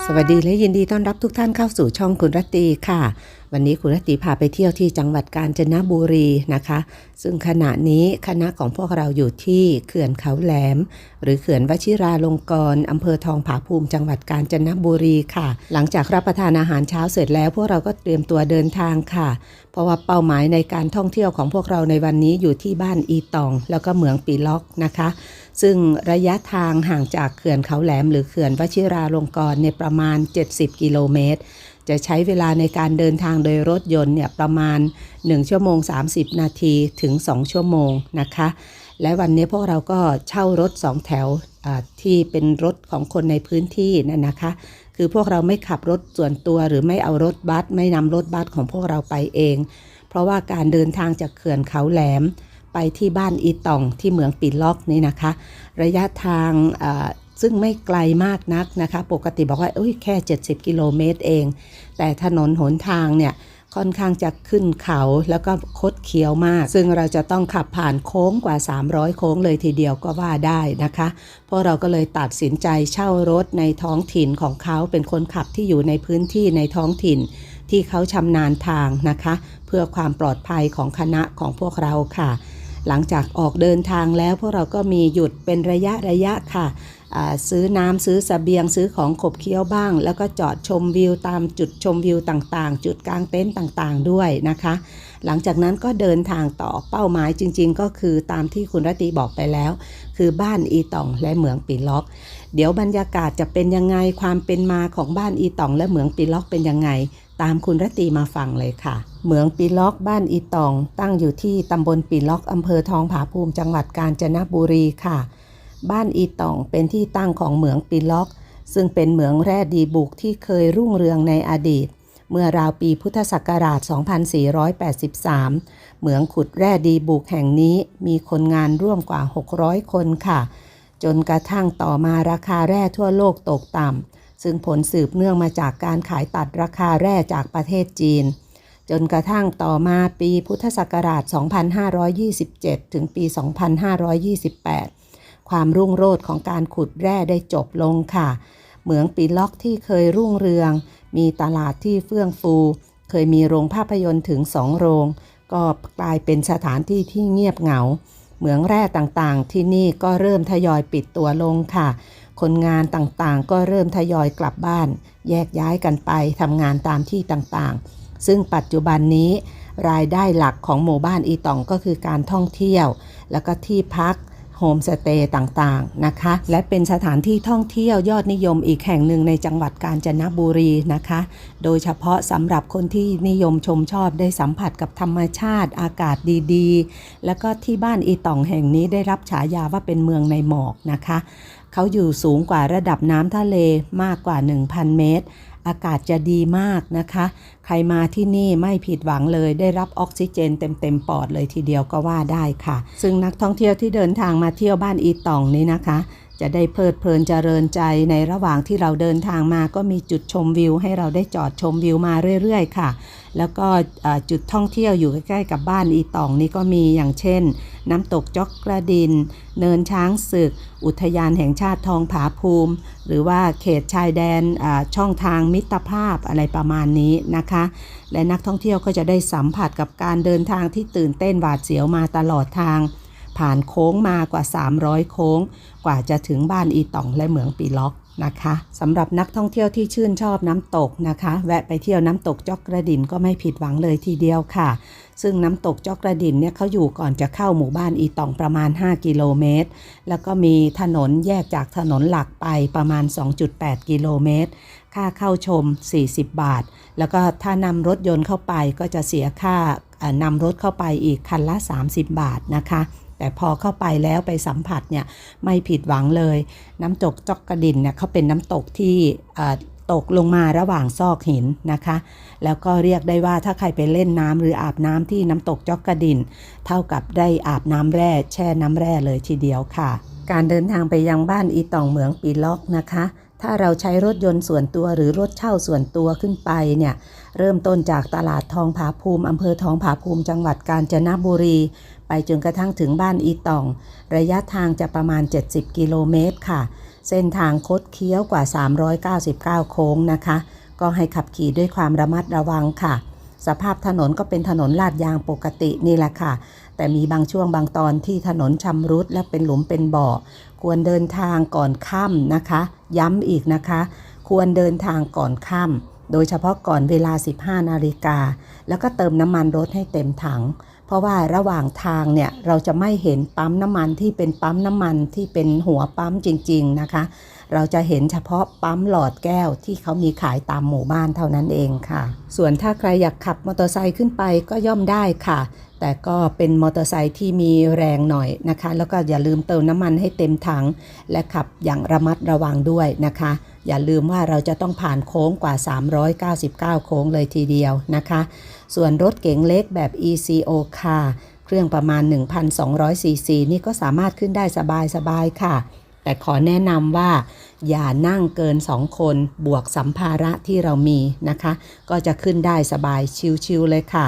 สวัสดีและยินดีต้อนรับทุกท่านเข้าสู่ช่องคุณรัตตีค่ะ วันนี้คุณรัตตีพาไปเที่ยวที่จังหวัดกาญจนบุรีนะคะ ซึ่งขณะนี้คณะของพวกเราอยู่ที่เขื่อนเขาแหลม หรือเขื่อนวชิราลงกรณ์อำเภอทองผาภูมิจังหวัดกาญจนบุรีค่ะ หลังจากรับประทานอาหารเช้าเสร็จแล้ว พวกเราก็เตรียมตัวเดินทางค่ะ เพราะว่าเป้าหมายในการท่องเที่ยวของพวกเราในวันนี้อยู่ที่บ้านอีตอง แล้วก็เหมืองปีล็อกนะคะ ซึ่งระยะทางห่างจากเขื่อนเขาแหลม หรือเขื่อนวชิราลงกรณ์เนี่ยประมาณ 70 กิโลเมตร จะใช้เวลาในการเดินทางโดยรถยนต์เนี่ยประมาณ 1 ชั่วโมง 30 นาทีถึง 2 ชั่วโมงนะคะ และวันนี้พวกเราก็เช่ารถ 2 แถวที่เป็นรถของคนในพื้นที่นั่นนะคะ คือพวกเราไม่ขับรถส่วนตัวหรือไม่เอารถบัสไม่นำรถบัสของพวกเราไปเอง เพราะว่าการเดินทางจากเขื่อนเขาแหลมไปที่บ้านอีตองที่เมืองปีล็อกนี่นะคะ ระยะทาง ซึ่งไม่ไกลมากนักนะคะ ปกติบอกว่าเอ้ยแค่ 70 กิโลเมตรเอง แต่ถนนหนทางเนี่ยค่อนข้างจะขึ้นเขาแล้วก็คดเคี้ยวมาก ซึ่งเราจะต้องขับผ่านโค้งกว่า 300 โค้งเลยทีเดียวก็ว่าได้นะคะ เพราะเราก็เลยตัดสินใจเช่ารถในท้องถิ่นของเขาเป็นคนขับที่อยู่ในพื้นที่ในท้องถิ่น ที่เขาชำนาญทางนะคะ เพื่อความปลอดภัยของคณะของพวกเราค่ะ หลังจากออกเดินทางแล้วพวกเราก็มีหยุดเป็นระยะระยะค่ะ ซื้อน้ำซื้อสเสบียงซื้อของขบเคี้ยวบ้าง แล้วก็จอดชมวิวตามจุดชมวิวต่างๆ จุดกลางเต็นท์ต่างๆ ด้วยนะคะ หลังจากนั้นก็เดินทางต่อเป้าหมายจริง ๆ ก็คือตามที่คุณรตีบอกไปแล้ว คือบ้านอีตองและเหมืองปีล็อก เดี๋ยวบรรยากาศจะเป็นยังไงความเป็นมาของบ้านอีตองและเหมืองปีล็อกเป็นยังไง ตามคุณรตตีมาฟังเลยค่ะ เหมืองปีล็อกบ้านอีตอง ตั้งอยู่ที่ตำบลปีล็อกอำเภอทองผาภูมิจังหวัดกาญจนบุรีค่ะ บ้านอีตองเป็นที่ตั้งของเหมืองปีล็อก ซึ่งเป็นเหมืองแร่ดีบุกที่เคยรุ่งเรืองในอดีต เมื่อราวปีพุทธศักราช 2483 เหมืองขุดแร่ดีบุกแห่งนี้มีคนงานร่วมกว่า 600 คนค่ะ จนกระทั่งต่อมาราคาแร่ทั่วโลกตกต่ำซึ่งผลสืบเนื่องมาจากการขายตัดราคาแร่จากประเทศจีน จนกระทั่งต่อมาปีพุทธศักราช 2527 ถึงปี 2528 ความรุ่งโรจน์ของการขุดแร่ได้จบลงค่ะ เหมืองปีล็อกที่เคยรุ่งเรือง มีตลาดที่เฟื่องฟู เคยมีโรงภาพยนตร์ถึงสองโรง ก็กลายเป็นสถานที่ที่เงียบเหงา เหมืองแร่ต่างๆ ที่นี่ก็เริ่มทยอยปิดตัวลงค่ะ คนงานต่างๆ ก็เริ่มทยอยกลับบ้าน แยกย้ายกันไปทำงานตามที่ต่างๆ ซึ่งปัจจุบันนี้รายได้หลักของหมู่บ้านอีตองก็คือการท่องเที่ยว แล้วก็ที่พักโฮมสเตย์ต่างๆนะคะ และเป็นสถานที่ท่องเที่ยวยอดนิยมอีกแห่งหนึ่งในจังหวัดกาญจนบุรีนะคะ โดยเฉพาะสำหรับคนที่นิยมชมชอบได้สัมผัสกับธรรมชาติอากาศดีๆ แล้วก็ที่บ้านอีตองแห่งนี้ได้รับฉายาว่าเป็นเมืองในหมอกนะคะ เขาอยู่สูงกว่าระดับน้ำทะเลมากกว่า 1,000 เมตร อากาศจะดีมากนะคะ ใครมาที่นี่ไม่ผิดหวังเลย ได้รับออกซิเจนเต็มๆปอดเลยทีเดียวก็ว่าได้ค่ะ ซึ่งนักท่องเที่ยวที่เดินทางมาเที่ยวบ้านอีตองนี้นะคะ จะได้เพลิดเพลินเจริญใจในระหว่างที่เราเดินทางมาก็มีจุดชมวิว ให้เราได้จอดชมวิวมาเรื่อยๆ ค่ะ แล้วก็จุดท่องเที่ยวอยู่ใกล้ๆกับบ้านอีตองนี่ก็มีอย่างเช่น น้ำตกจอกกระดิน เนินช้างศึก อุทยานแห่งชาติทองผาภูมิ หรือว่าเขตชายแดนช่องทางมิตรภาพอะไรประมาณนี้นะคะ และนักท่องเที่ยวก็จะได้สัมผัสกับการเดินทางที่ตื่นเต้นหวาดเสียวมาตลอดทาง ผ่านโค้งมากว่า 300 โค้ง กว่าจะถึงบ้านอีตองและเหมืองปีล็อกนะคะสำหรับนักท่องเที่ยวที่ชื่นชอบน้ำตกนะคะ แวะไปเที่ยวน้ำตกจอกกระดินก็ไม่ผิดหวังเลยทีเดียวค่ะ ซึ่งน้ำตกจอกกระดินเนี่ยเขาอยู่ก่อนจะเข้าหมู่บ้านอีตองประมาณ 5 กิโลเมตร แล้วก็มีถนนแยกจากถนนหลักไปประมาณ 2.8 กิโลเมตร ค่าเข้าชม 40 บาท แล้วก็ถ้านำรถยนต์เข้าไปก็จะเสียค่านำรถเข้าไปอีกคันละ 30 บาทนะคะ แต่พอเข้าไปแล้วไปสัมผัสเนี่ยไม่ผิดหวังเลย น้ำตกจอกกระดินเนี่ยเขาเป็นน้ำตกที่ตกลงมาระหว่างซอกหินนะคะ แล้วก็เรียกได้ว่าถ้าใครไปเล่นน้ำหรืออาบน้ำที่น้ำตกจอกกระดิน เท่ากับได้อาบน้ำแร่แช่น้ำแร่เลยทีเดียวค่ะ การเดินทางไปยังบ้านอีตองเหมืองปีล็อกนะคะ ถ้าเราใช้รถยนต์ส่วนตัวหรือรถเช่าส่วนตัวขึ้นไปเนี่ยเริ่มต้นจากตลาดทองผาภูมิอำเภอทองผาภูมิจังหวัดกาญจนบุรี ไปจนกระทั่งถึงบ้านอีตอง ระยะทางจะประมาณ 70 กิโลเมตรค่ะ เส้นทางคดเคี้ยวกว่า 399 โค้งนะคะ ก็ให้ขับขี่ด้วยความระมัดระวังค่ะ สภาพถนนก็เป็นถนนลาดยางปกตินี่แหละค่ะ แต่มีบางช่วงบางตอนที่ถนนชำรุดและเป็นหลุมเป็นบ่อ ควรเดินทางก่อนค่ำนะคะ ย้ำอีกนะคะ ควรเดินทางก่อนค่ำโดยเฉพาะก่อนเวลา 15 นาฬิกา แล้วก็เติมน้ำมันรถให้เต็มถัง เพราะว่าระหว่างทางเนี่ยเราจะไม่เห็นปั๊มน้ำมันที่เป็นปั๊มน้ำมันที่เป็นหัวปั๊มจริง ๆนะคะเราจะเห็นเฉพาะปั๊มหลอดแก้วที่เขามีขายตามหมู่บ้านเท่านั้นเองค่ะ ส่วนถ้าใครอยากขับมอเตอร์ไซค์ขึ้นไปก็ย่อมได้ค่ะ แต่ก็เป็นมอเตอร์ไซค์ที่มีแรงหน่อยนะคะ แล้วก็อย่าลืมเติมน้ำมันให้เต็มถัง และขับอย่างระมัดระวังด้วยนะคะ อย่าลืมว่าเราจะต้องผ่านโค้งกว่า 399 โค้งเลยทีเดียวนะคะ ส่วนรถเก๋งเล็กแบบ ECO Car เครื่องประมาณ 1,200ซีซีนี่ก็สามารถขึ้นได้สบายๆค่ะ แต่ขอแนะนำว่า อย่านั่งเกินสองคนบวกสัมภาระที่เรามีนะคะ ก็จะขึ้นได้สบายชิวๆเลยค่ะ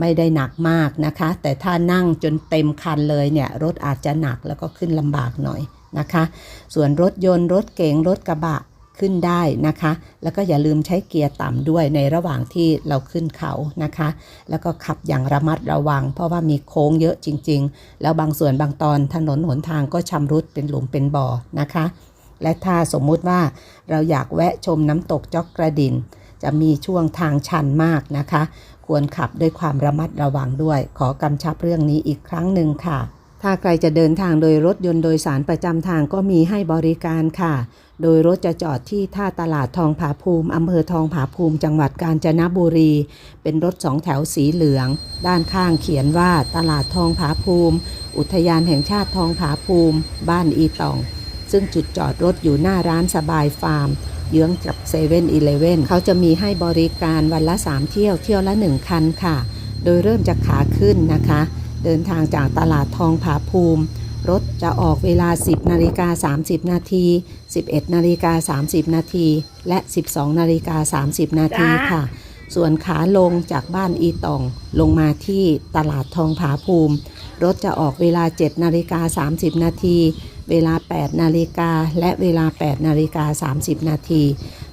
ไม่ได้หนักมากนะคะ แต่ถ้านั่งจนเต็มคันเลยเนี่ยรถอาจจะหนักแล้วก็ขึ้นลำบากหน่อยนะคะ ส่วนรถยนต์รถเก๋งรถกระบะ ขึ้นได้นะคะ แล้วก็อย่าลืมใช้เกียร์ต่ำด้วยในระหว่างที่เราขึ้นเขานะคะ แล้วก็ขับอย่างระมัดระวัง เพราะว่ามีโค้งเยอะจริง ๆ แล้วบางส่วนบางตอนถนนหนทางก็ชำรุดเป็นหลุมเป็นบ่อนะคะ และถ้าสมมุติว่าเราอยากแวะชมน้ำตกจอกกระดิน จะมีช่วงทางชันมากนะคะ ควรขับด้วยความระมัดระวังด้วย ขอกำชับเรื่องนี้อีกครั้งหนึ่งค่ะถ้าใครจะเดินทางโดยรถยนต์โดยสารประจำทางก็มีให้บริการค่ะ โดยรถจะจอดที่ท่าตลาดทองผาภูมิอำเภอทองผาภูมิ จังหวัดกาญจนบุรี เป็นรถสองแถวสีเหลือง ด้านข้างเขียนว่าตลาดทองผาภูมิ อุทยานแห่งชาติทองผาภูมิ บ้านอีตอง ซึ่งจุดจอดรถอยู่หน้าร้านสบายฟาร์มเยื้องกับเซเว่นอีเลเว่นเขาจะมีให้บริการวันละ 3 เที่ยวเที่ยวละ 1 คันค่ะ โดยเริ่มจากขาขึ้นนะคะ เดินทางจากตลาดทองผาภูมิ รถจะออกเวลา 10นาฬิกา30 นาที 11นาฬิกา30 นาที และ 12นาฬิกา30 นาทีค่ะ ส่วนขาลงจากบ้านอีตอง ลงมาที่ตลาดทองผาภูมิ รถจะออกเวลา 7 นาฬิกา 30 นาที เวลา 8 นาฬิกา และเวลา 8 นาฬิกา 30 นาที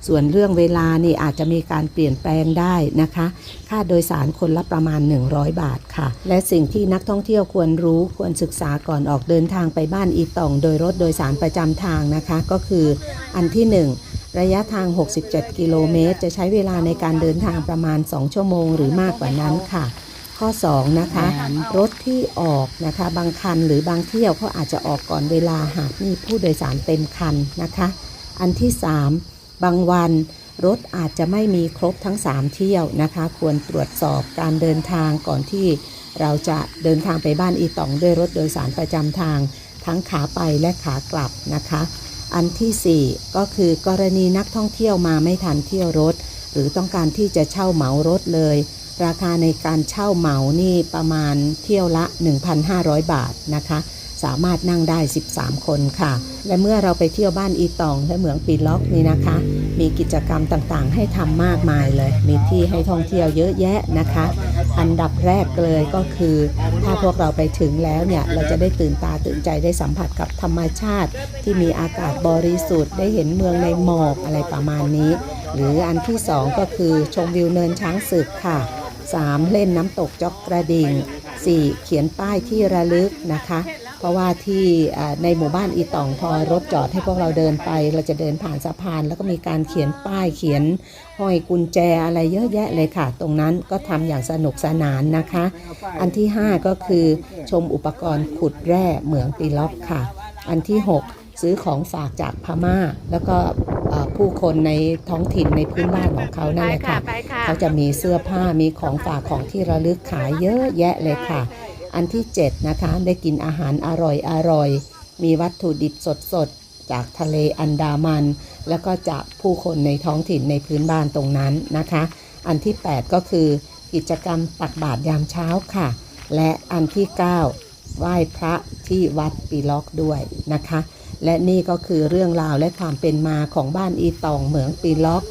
ส่วนเรื่องเวลานี่อาจจะมีการเปลี่ยนแปลงได้นะคะ ค่าโดยสารคนละประมาณ 100 บาทค่ะ และสิ่งที่นักท่องเที่ยวควรรู้ควรศึกษาก่อนออกเดินทางไปบ้านอีตอง โดยรถโดยสารประจำทางนะคะ ก็คืออันที่ 1 ระยะทาง 67 กิโลเมตร จะใช้เวลาในการเดินทางประมาณ 2 ชั่วโมงหรือมากกว่านั้นค่ะ ข้อ 2 นะคะ รถที่ออกนะคะ บางคันหรือบางเที่ยวเขาอาจจะออกก่อนเวลาหากมีผู้โดยสารเต็มคันนะคะ อันที่ 3 บางวันรถอาจจะไม่มีครบทั้ง 3 เที่ยวนะคะ ควรตรวจสอบการเดินทางก่อนที่เราจะเดินทางไปบ้านอีตองด้วยรถโดยสารประจำทาง ทั้งขาไปและขากลับนะคะ อันทีสี่ 4 ก็คือกรณีนักท่องเที่ยวมาไม่ทันเที่ยวรถ หรือต้องการที่จะเช่าเหมารถเลย ราคาในการเช่าเหมานี่ประมาณเที่ยวละ 1,500 บาทนะคะ สามารถนั่งได้ 13 คนค่ะ และเมื่อเราไปเที่ยวบ้านอีตองและเหมืองปีล็อกนี่นะคะ มีกิจกรรมต่างๆ ให้ทำมากมายเลย มีที่ให้ท่องเที่ยวเยอะแยะนะคะ อันดับแรกเลยก็คือ ถ้าพวกเราไปถึงแล้วเนี่ย เราจะได้ตื่นตาตื่นใจได้สัมผัสกับธรรมชาติ ที่มีอากาศบริสุทธิ์ ได้เห็นเมืองในหมอกอะไรประมาณนี้ หรืออันที่สองก็คือชมวิวเนินช้างศึกค่ะ 3. เล่นน้ำตกจอกกระดิ่ง 4. เขียนป้ายที่ระลึกนะคะ เพราะว่าที่อ่าในหมู่บ้านอีตองพอรถจอดให้พวกเราเดินไป เราจะเดินผ่านสะพาน แล้วก็มีการเขียนป้ายเขียนห้อยกุญแจอะไรเยอะแยะเลยค่ะ ตรงนั้นก็ทำอย่างสนุกสนานนะคะ อันที่ 5 ก็คือชมอุปกรณ์ขุดแร่เหมืองปีล็อกค่ะ อันที่ 6 ซื้อของฝากจากพม่า แล้วก็เอ่อผู้คนในท้องถิ่นในพื้นบ้านของเขานั่นแหละค่ะไปค่ะ เขาจะมีเสื้อผ้ามีของฝากของที่ระลึกขายเยอะแยะเลยค่ะ อันที่ 7 นะคะ ได้กินอาหารอร่อยอร่อย มีวัตถุดิบสดสดๆจากทะเลอันดามัน แล้วก็จากผู้คนในท้องถิ่นในพื้นบ้านตรงนั้นนะคะ อันที่ 8 ก็คือ กิจกรรมตักบาตรยามเช้าค่ะ และอันที่ 9 ไหว้พระที่วัดปีล็อกด้วยนะคะ และนี่ก็คือเรื่องราวและความเป็นมาของบ้านอีตองเหมืองปีล็อก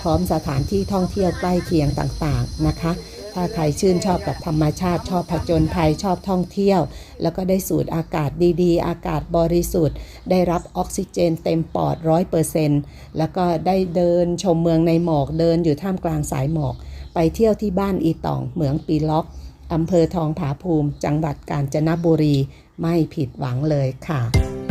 พร้อมสถานที่ท่องเที่ยวใกล้เคียงต่างๆนะคะ ถ้าใครชื่นชอบกับธรรมชาติชอบผจญภัยชอบท่องเที่ยว แล้วก็ได้สูดอากาศดีๆ อากาศบริสุทธิ์ ได้รับออกซิเจนเต็มปอดร้อยเปอร์เซ็นต์แล้วก็ได้เดินชมเมืองในหมอกเดินอยู่ท่ามกลางสายหมอก ไปเที่ยวที่บ้านอีตองเหมืองปีล็อกอำเภอทองผาภูมิ จังหวัดกาญจนบุรีไม่ผิดหวังเลยค่ะ